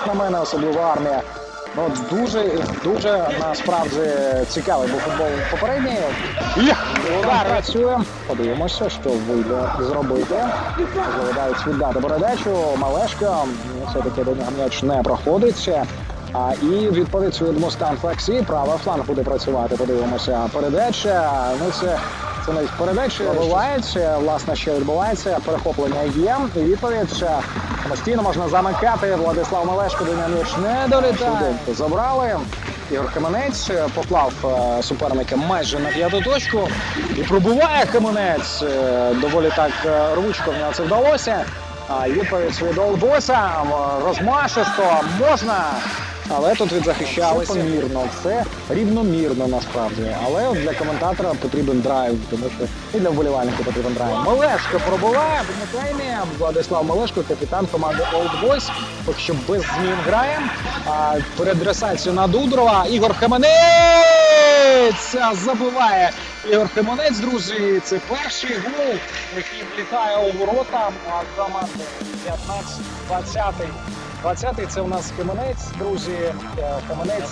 як на мене, особливо армія. Ну, дуже, дуже насправді цікавий був футбол попередній. Удар працює. Подивимося, що вийде зробити. Можливо, віддати передачу. Малешка. Ну, Все-таки до нього м'яч не проходить. А, і відповідь від Мустан Флексі. Правий фланг буде працювати. Подивимося. Передача. Ну, це, це навіть передача відбувається. Власне, що відбувається. Перехоплення є. І відповідь ще самостійно можна замикати. Владислав Малешко до нього м'яч не долітає. Забрали. Ігор Каменець е, поклав е, суперника майже на п'яту точку і пробуває Каменець. Е, Доволі так рвучко в нього це вдалося. А відповідь від Олбоса розмашисто можна. Але тут відзахищалися помірно, все рівномірно насправді. Але для коментатора потрібен драйв, тому що і для вболівальника потрібен драйв. Малешко пробуває в таймі. Владислав Малешко, капітан команди Old Boys. Поки що без змін грає. А перед ресацією на Дудрова Ігор Хеменець забиває. Ігор Хеменець, друзі, це перший гол, який влітає у ворота а команди 15-20. 20-й це у нас Каменець, друзі. Е, Каменець.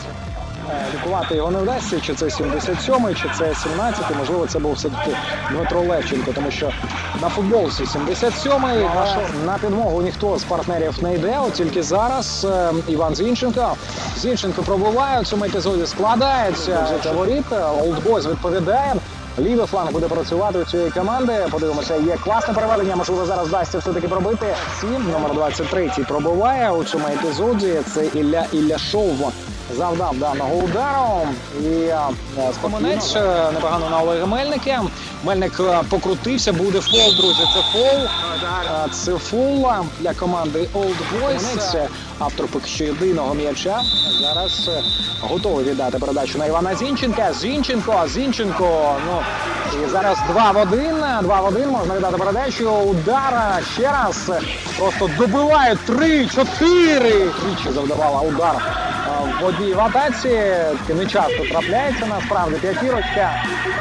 е, Лікувати його не вдасться, чи це 77-й, чи це 17-й. Можливо, це був все-таки Дмитро Левченко, тому що на футболці 77-й, а на підмогу ніхто з партнерів не йде. От тільки зараз е, Іван Зінченко. Зінченко пробуває у цьому епізоді, складається воріт. Олдбойз відповідає. Лівий фланг буде працювати у цієї команди. Подивимося, є класне переведення. Можливо, зараз вдасться все-таки пробити. Сім, номер 23 пробуває у цьому епізоді. Це Ілля Ілляшов завдав даного удару. І е, Скомонець е, непогано на Олега Мельника. Мельник е, покрутився, буде фол, друзі. Це фол. Це фол для команди Old Boys. Це автор поки що єдиного м'яча. Зараз готовий віддати передачу на Івана Зінченка. Зінченко, Зінченко. Ну і зараз 2 в 1. 2 в 1. Можна віддати передачу. Удар ще раз. Просто добиває 3-4. Тричі завдавала удар в одній в атаці. Не часто трапляється насправді. П'ятірочка.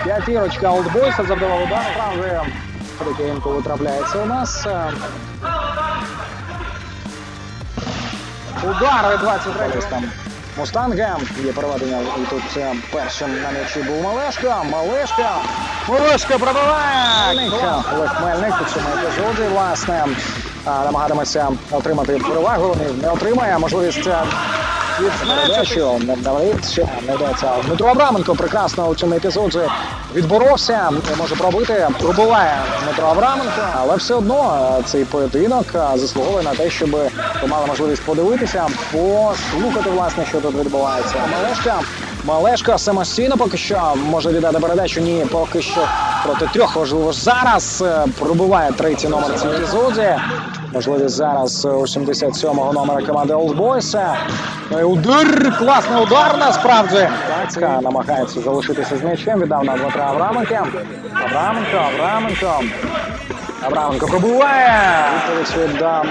П'ятірочка Олдбойса завдавала удар. Справді таке інколи трапляється у нас. Е, Удар 23 там Мустанга. Є переведення. І тут е, першим на м'ячі був Малешко. Малешко. Малешко пробиває. Олег Мельник у цьому власне, а, намагатиметься отримати перевагу. Не- Не отримає. Можливість е, відзначити. Не вдається. Не йдеться. Дмитро Абраменко прекрасно у цьому епізоді відборовся. Може пробити. Пробуває Дмитро Абраменко. Але все одно е, цей поєдинок е, заслуговує на те, щоб ви мали можливість подивитися, послухати, власне, що тут відбувається. Малешка. Малешка самостійно поки що може віддати передачу. Ні, поки що проти трьох. Важливо зараз е, пробиває третій номер цьому епізоді. Можливість зараз е, у 77-го номера команди Boys. Ну і удар, класний удар насправді. Лацька намагається залишитися з м'ячем. Віддав на Дмитра Авраменка. Авраменко, Авраменко. Авраменко пробиває. Відповідь від е,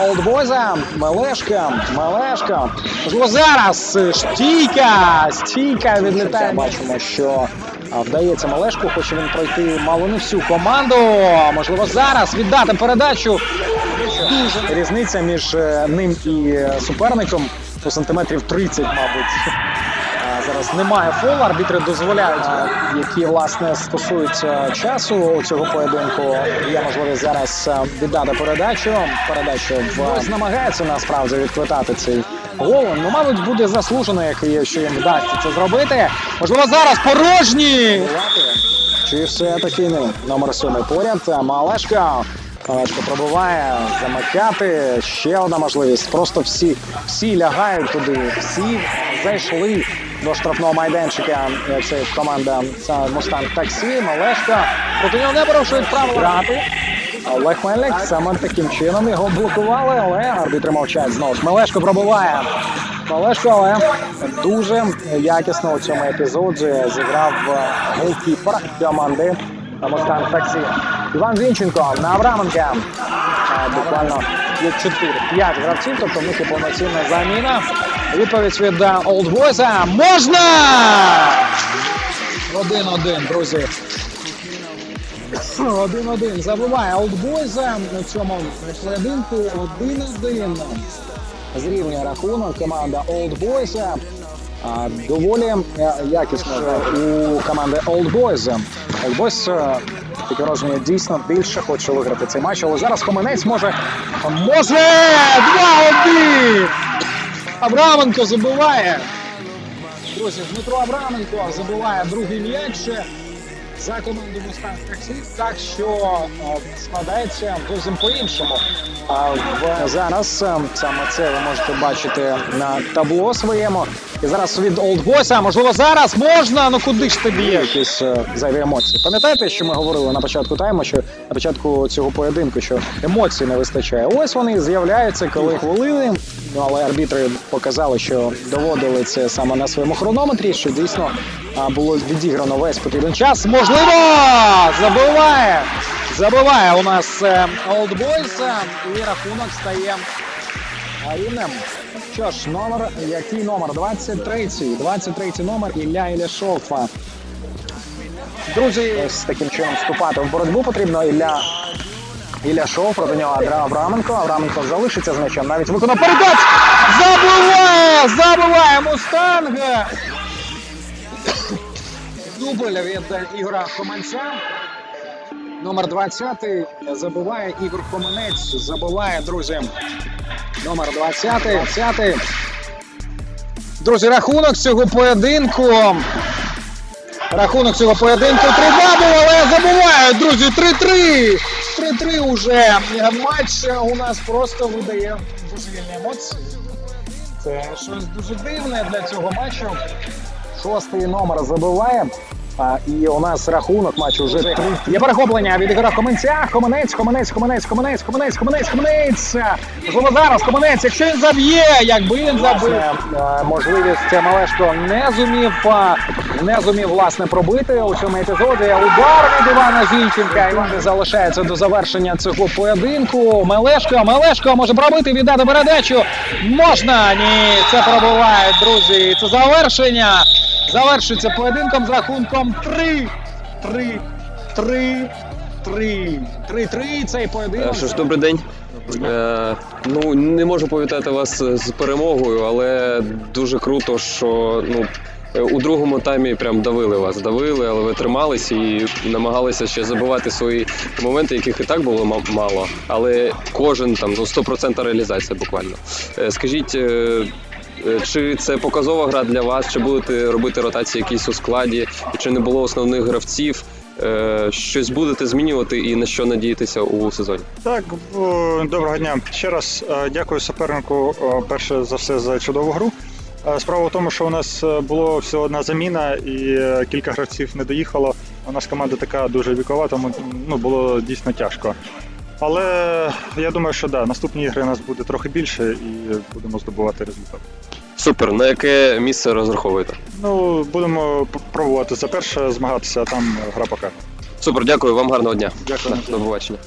Олдбойза, Мелешка, Мелешка. Можливо, зараз е, стійка, стійка відлітає. Бачимо, що вдається Малешку, хоче він пройти мало не всю команду. Можливо, зараз віддати передачу. Різниця між е, ним і е, суперником у сантиметрів 30, мабуть. Зараз немає фолу, арбітри дозволяють, які власне стосуються часу цього поєдинку. Є можливість зараз віддати передачу. Передачу в намагається насправді відквитати цей гол. Ну, мабуть, буде заслужено, що їм вдасться це зробити. Можливо, зараз порожні. Чи все таки не номер сьомий поряд. Малешка. Малешка пробуває замикати. Ще одна можливість. Просто всі, всі лягають туди, всі зайшли до штрафного майданчика. Це команда Мустанг Таксі. Малешка. Проти нього не порушують правила грати. Олег Мельник саме таким чином його блокували, але арбітри мовчать знову ж. Мелешко пробуває. Мелешко, але дуже якісно у цьому епізоді зіграв е, голкіпер команди Мустанг Таксі. Іван Зінченко на Авраменка. Е, Буквально є 4-5 гравців, тобто в них є повноцінна заміна. Відповідь від е, Олдбойса. Можна! Один-один, друзі. Один-один. Забуває Олдбойза на цьому поєдинку. Один-один. зрівнює рахунок. Команда Old Boys. Доволі е, якісно у команди Old Boys. Таке враження, дійсно більше хоче виграти цей матч, але зараз Хоменець може. Може! 2-1! Абраменко забиває. Друзі, Дмитро Абраменко забиває другий м'яч за команду Мустанг Таксі, так що е, складається зовсім по-іншому. А в зараз е, саме це ви можете бачити на табло своєму. І зараз від олдбойса, можливо, зараз можна. Ну куди ж тобі якісь е, зайві емоції? Пам'ятаєте, що ми говорили на початку тайму, що на початку цього поєдинку, що емоцій не вистачає. Ось вони з'являються, коли хвилини. Ну але арбітри показали, що доводили це саме на своєму хронометрі, що дійсно було відіграно весь потрібен час. Можливо, забиває! Забиває у нас е, Old Boys, е, і рахунок стає рівним. Що ж, номер, який номер? 23. 23 номер Ілля Іляшов. Друзі, з таким чином вступати в боротьбу потрібно. Ілля Ілля Шов проти нього Адра Авраменко. Авраменко залишиться з м'ячем. Навіть виконав передач. Забиває! Забиває Мустанг! Дубль від Ігора Хоманця. Номер 20 забиває Ігор Хоменець. Забиває, друзі. Номер 20. 20. Друзі, рахунок цього поєдинку. Рахунок цього поєдинку 3-2 був, але забувають, друзі, 3-3. 3-3 уже. Матч у нас просто видає дуже вільні емоції. Це щось дуже дивне для цього матчу. Шостий номер забиває. А, і у нас рахунок матчу вже 3. Є перехоплення від Ігора Хоменця. Хоменець, Хоменець, Хоменець, Хоменець, Хоменець, Хоменець, Хоменець. Можливо, зараз Хоменець, якщо він заб'є, якби він забив. Е, Можливість Малешко не зумів, а, не зумів власне пробити у цьому епізоді. Удар від Івана Зінченка. І він залишається до завершення цього поєдинку. Мелешко, Мелешко може пробити, віддати передачу. Можна. Ні, це пробивають, друзі. Це завершення. Завершується поєдинком з рахунком 3. 3. 3. 3. 3-3 цей поєдинок. Е, Що ж, добрий день. Е, ну не можу повітати вас з перемогою, але дуже круто, що ну. е, У другому таймі прям давили вас, давили, але ви тримались і намагалися ще забивати свої моменти, яких і так було ма- мало. Але кожен там ну 100% реалізація буквально. Е, Скажіть, е, чи це показова гра для вас? Чи будете робити ротації якісь у складі? Чи не було основних гравців? Е, Щось будете змінювати і на що надіятися у сезоні? Так, доброго дня. Ще раз е, дякую супернику перше за все за чудову гру. Е, Справа в тому, що у нас е, було всього одна заміна і е, кілька гравців не доїхало. У нас команда така дуже вікова, тому ну, було дійсно тяжко. Але я думаю, що да, наступні ігри нас буде трохи більше і будемо здобувати результат. Супер. На яке місце розраховуєте? Ну, будемо пробувати за перше змагатися, а там гра покаже. Супер, дякую, вам гарного дня. Дякую. До побачення.